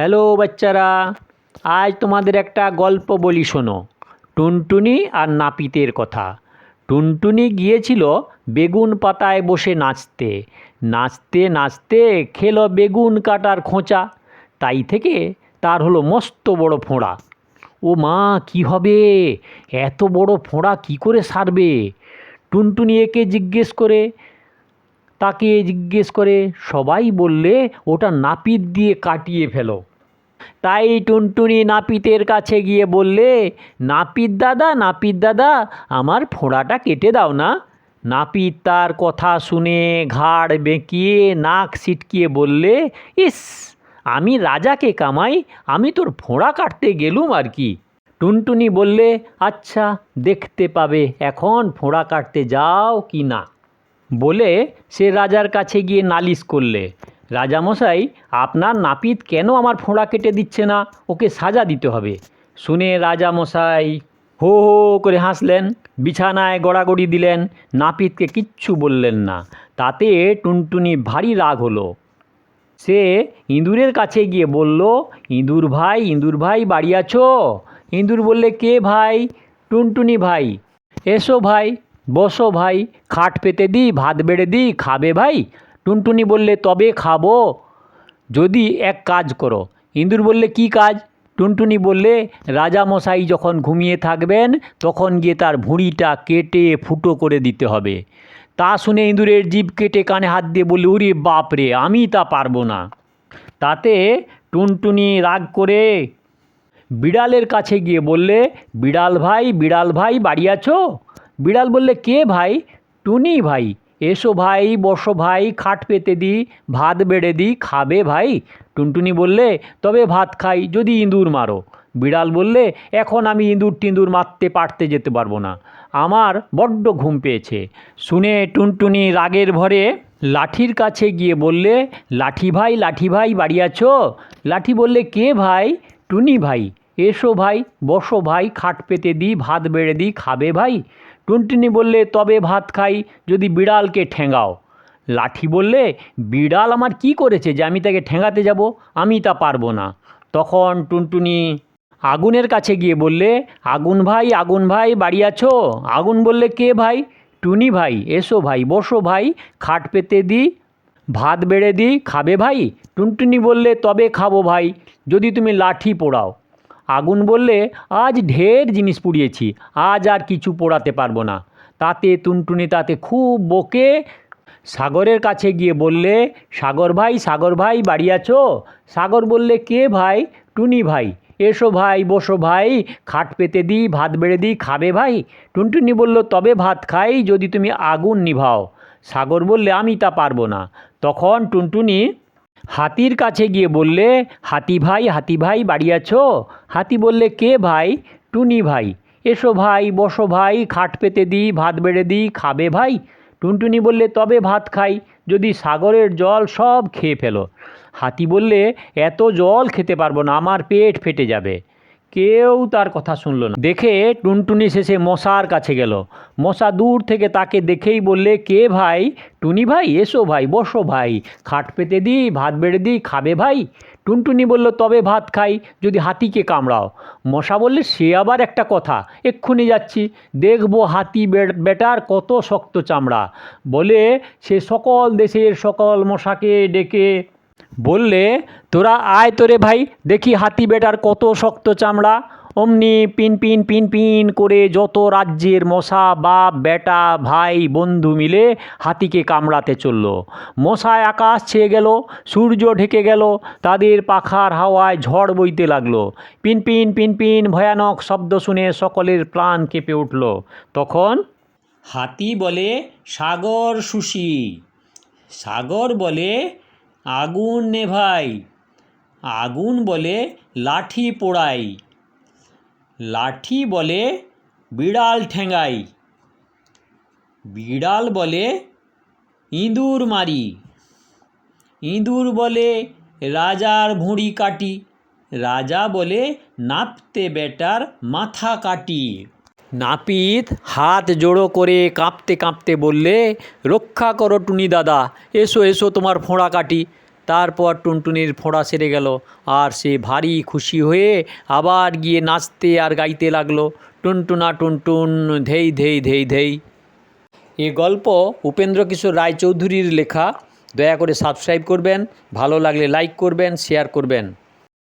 Hello বাচ্চারা, আজ তোমাদের একটা গল্প বলি শোনো। টুনটুনি আর নাপিতের কথা। টুনটুনি গিয়েছিল বেগুন পাতায় বসে নাচতে। নাচতে নাচতে খেলো বেগুন কাটার খোঁচা। তাই থেকে তার হলো মস্ত বড় ফোঁড়া। ও মা, কি হবে? এত বড় ফোঁড়া কি করে সারবে? টুনটুনি একে জিজ্ঞেস করে, তাকে জিজ্ঞেস করে সবাই বললে ওটা নাপিত দিয়ে কাটিয়ে ফেলো। তাই টুনটুনি নাপিতের কাছে গিয়ে বললে, নাপিত দাদা নাপিত দাদা, আমার ফোঁড়াটা কেটে দাও না। নাপিত তার কথা শুনে ঘাড় বেঁকিয়ে নাক সিটকিয়ে বললে, ইস, আমি রাজাকে কামাই, আমি তোর ফোঁড়া কাটতে গেলুম আর কি। টুনটুনি বললে আচ্ছা দেখতে পাবে, এখন ফোঁড়া কাটতে যাও কি না? বলে সে রাজার কাছে গিয়ে নালিশ করলে। রাজামশাই, আপনার নাপিত কেন আমার ফোঁড়া কেটে দিচ্ছে না? ওকে সাজা দিতে হবে। শুনে রাজামশাই হো হো করে হাসলেন, বিছানায় গড়াগড়ি দিলেন, নাপিতকে কিচ্ছু বললেন না। তাতে টুনটুনি ভারী রাগ হলো। সে ইঁদুরের কাছে গিয়ে বলল, ইঁদুর ভাই ইঁদুর ভাই, বাড়ি আছো? ইঁদুর বললে, কে ভাই? টুনটুনি ভাই। এসো ভাই, বসো ভাই, খাট পেতে দিই ভাত বেড়ে দিই খাবে ভাই? টুনটুনি বললে, তবে খাব। যদি এক কাজ করো। ইঁদুর বললে, কি কাজ? টুনটুনি বললে, রাজামশাই যখন ঘুমিয়ে থাকবেন, তখন গিয়ে তার ভুঁড়িটা কেটে ফুটো করে দিতে হবে। তা শুনে ইঁদুরের জিভ কেটে কানে হাত দিয়ে বললে উরি বাপরে আমি তা পারব না। তাতে টুনটুনি রাগ করে বিড়ালের কাছে গিয়ে বললে, বিড়াল ভাই বিড়াল ভাই, বাড়ি আছো? বিড়াল বললে, কে ভাই? টুনি ভাই। এসো ভাই, বসো ভাই, খাট পেতে দিই ভাত বেড়ে দিই খাবে ভাই? টুনটুনি বললে, তবে ভাত খাই, যদি ইঁদুর মারো। বিড়াল বললে, এখন আমি ইঁদুর টিঁদুর মারতে পারতে যেতে পারব না। আমার বড্ড ঘুম পেয়েছে। শুনে টুনটুনি রাগের ভরে লাঠির কাছে গিয়ে বললে, লাঠি ভাই লাঠি ভাই, বাড়ি আছো? লাঠি বললে, কে ভাই? টুনি ভাই, এসো ভাই, বসো ভাই, খাট পেতে দিই ভাত বেড়ে দিই খাবে ভাই? টুনটুনি বললে, তবে ভাত খাই, যদি বিড়ালকে ঠেঙাও। লাঠি বললে, বিড়াল আমার কি করেছে যে আমি তাকে ঠেঙাতে যাব? আমি তা পারব না। তখন টুনটুনি আগুনের কাছে গিয়ে বললে, আগুন ভাই আগুন ভাই, বাড়ি আছো? আগুন বললে, কে ভাই? টুনি ভাই, এসো ভাই, বসো ভাই, খাট পেতে দি, ভাত বেড়ে দিই খাবে ভাই? টুনটুনি বললে, তবে খাব ভাই, যদি তুমি লাঠি পোড়াও। আগুন বললে, আজ ঢের জিনিস পুড়িয়েছি, আজ আর কিছু পোড়াতে পারব না। তাতে টুনটুনি তাতে খুব বকে সাগরের কাছে গিয়ে বললে, সাগর ভাই সাগর ভাই, বাড়ি আছো? সাগর বললে, কে ভাই? টুনি ভাই। এসো ভাই, বসো ভাই, খাট পেতে দিই, ভাত বেড়ে দিই, খাবে ভাই? টুনটুনি বলল, তবে ভাত খাই যদি তুমি আগুন নিভাও। সাগর বললে, আমি তা পারব না। তখন টুনটুনি হাতির কাছে গিয়ে বললে, হাতি ভাই হাতি ভাই, বাড়ি আছো? হাতি বললে, কে ভাই? টুনি ভাই। এসো ভাই, বসো ভাই, খাট পেতে দিই, ভাত বেড়ে দিই, খাবে ভাই? টুনটুনি বললে, তবে ভাত খাই, যদি সাগরের জল সব খেয়ে ফেলো। হাতি বললে, এত জল খেতে পারব না, আমার পেট ফেটে যাবে। কেউ তার কথা শুনলো না। দেখে টুনটুনি শেষে মশার কাছে গেল। মশা দূর থেকে তাকে দেখেই বললে, কে ভাই? টুনি ভাই? এসো ভাই, বসো ভাই। খাট পেতে দিই ভাত বেড়ে দিই খাবে ভাই? টুনটুনি বলল, তবে ভাত খাই, যদি হাতিকে কামড়াও। মশা বললে, সে আবার একটা কথা, এক্ষুনি যাচ্ছি। দেখব হাতি বেটার কত শক্ত চামড়া। বলে, সে সকল দেশের সকল মশাকে ডেকে বললে, তোরা আয় তোরে ভাই, দেখি হাতি বেটার কত শক্ত চামড়া। অমনি পিন পিন পিন পিন করে যত রাজ্যের মশা, বাপ, বেটা, ভাই, বন্ধু মিলে হাতিকে কামড়াতে চলল। মশায় আকাশ ছেয়ে গেল, সূর্য ঢেকে গেল, তাদের পাখার হাওয়ায় ঝড় বইতে লাগল। পিন পিন পিন পিন ভয়ানক শব্দ শুনে সকলের প্রাণ কেঁপে উঠল। তখন হাতি বলে, সাগর সুশি। সাগর বলে আগুন নেভাই আগুন বলে লাঠি পোড়াই। লাঠি বলে বিড়াল ঠেঙ্গাই। বিড়াল বলে ইঁদুর মারি। ইঁদুর বলে রাজার ভুঁড়ি কাটি। রাজা বলে নাপতে বেটার মাথা কাটি। নাপিত হাত জোড়ো করে কাঁপতে কাঁপতে বললে, রক্ষা করো টুনি দাদা, এসো এসো তোমার ফোঁড়া কাটি তারপর টুনটুনির ফোঁড়া সেরে গেল, আর সে ভারী খুশি হয়ে আবার গিয়ে নাচতে আর গাইতে লাগল। টুনটুনা টুনটুন, ধেই ধেই ধেই ধেই। এ গল্প উপেন্দ্র কিশোর রায়চৌধুরীর লেখা। দয়া করে সাবস্ক্রাইব করবেন, ভালো লাগলে লাইক করবেন শেয়ার করবেন।